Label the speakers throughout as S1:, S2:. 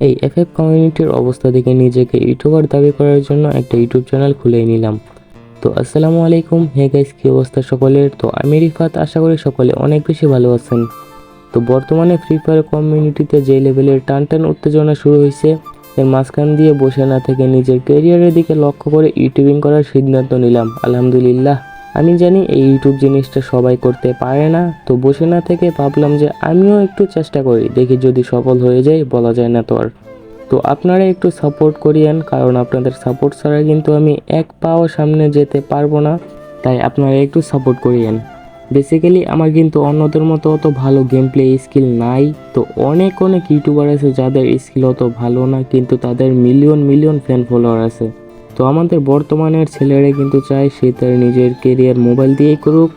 S1: এই এফএফ কমিউনিটির অবস্থা দেখে নিজেকে ইউটিউবার দাবি করার জন্য একটা ইউটিউব চ্যানেল খুলে নিলাম। তো আসসালামু আলাইকুম। হে গাইস কি অবস্থা সকলের? তো আমি রিফাত। আশা করি সকলে অনেক বেশি ভালো আছেন। তো বর্তমানে ফ্রি ফায়ার কমিউনিটিতে যে লেভেলের টান টান উত্তেজনা শুরু হয়েছে এর মাঝখান দিয়ে বসে না থেকে নিজের ক্যারিয়ারের দিকে লক্ষ্য করে ইউটিউবিং করার সিদ্ধান্ত নিলাম। আলহামদুলিল্লাহ। আমি জানি এই ইউটিউব জিনিসটা সবাই করতে পারে না, তো বসে না থেকে ভাবলাম যে আমিও একটু চেষ্টা করি, দেখি যদি সফল হয়ে যায় বলা যায় না তো আর। তো আপনারা একটু সাপোর্ট করিয়েন, কারণ আপনাদের সাপোর্ট ছাড়া কিন্তু আমি এক পাও সামনে যেতে পারব না, তাই আপনারা একটু সাপোর্ট করিয়েন। বেসিক্যালি আমার কিন্তু অন্যদের মতো অত ভালো গেম প্লে স্কিল নাই, তো অনেক অনেক ইউটিউবার আছে যাদের স্কিল অত ভালো না, কিন্তু তাদের মিলিয়ন মিলিয়ন ফ্যান ফলোয়ার আছে। তো আমাদের বর্তমানের ছেলেরা কিন্তু চায় সে তার নিজের কেরিয়ার মোবাইল দিয়েই করুক।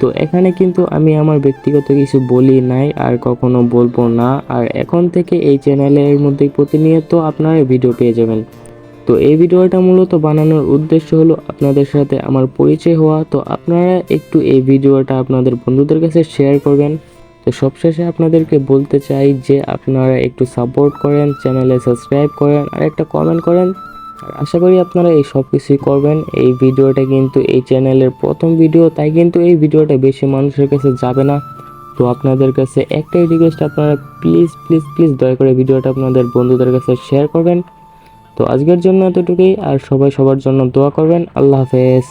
S1: তো এখানে কিন্তু আমি আমার ব্যক্তিগত কিছু বলি নাই আর কখনো বলব না। আর এখন থেকে এই চ্যানেলের মধ্যে প্রতিনিয়ত আপনারা ভিডিও পেয়ে যাবেন। তো এই ভিডিওটা মূলত বানানোর উদ্দেশ্য হলো আপনাদের সাথে আমার পরিচয় হওয়া। তো আপনারা একটু এই ভিডিওটা আপনাদের বন্ধুদের কাছে শেয়ার করবেন। তো সবশেষে আপনাদেরকে বলতে চাই যে আপনারা একটু সাপোর্ট করেন চ্যানেলে সাবস্ক্রাইব করেন আর একটা কমেন্ট করেন। আশা করি আপনারা এই সব কিছুই করবেন। এই ভিডিওটা কিন্তু এই চ্যানেলের প্রথম ভিডিও, তাই কিন্তু এই ভিডিওটা বেশি মানুষের কাছে যাবে না। তো আপনাদের কাছে একটাই রিকোয়েস্ট আপনারা প্লিজ প্লিজ প্লিজ দয়া করে ভিডিওটা আপনাদের বন্ধুদের কাছে শেয়ার করবেন। তো আজকের জন্য এতটুকুই, আর সবাই সবার জন্য দোয়া করবেন। আল্লাহ হাফেজ।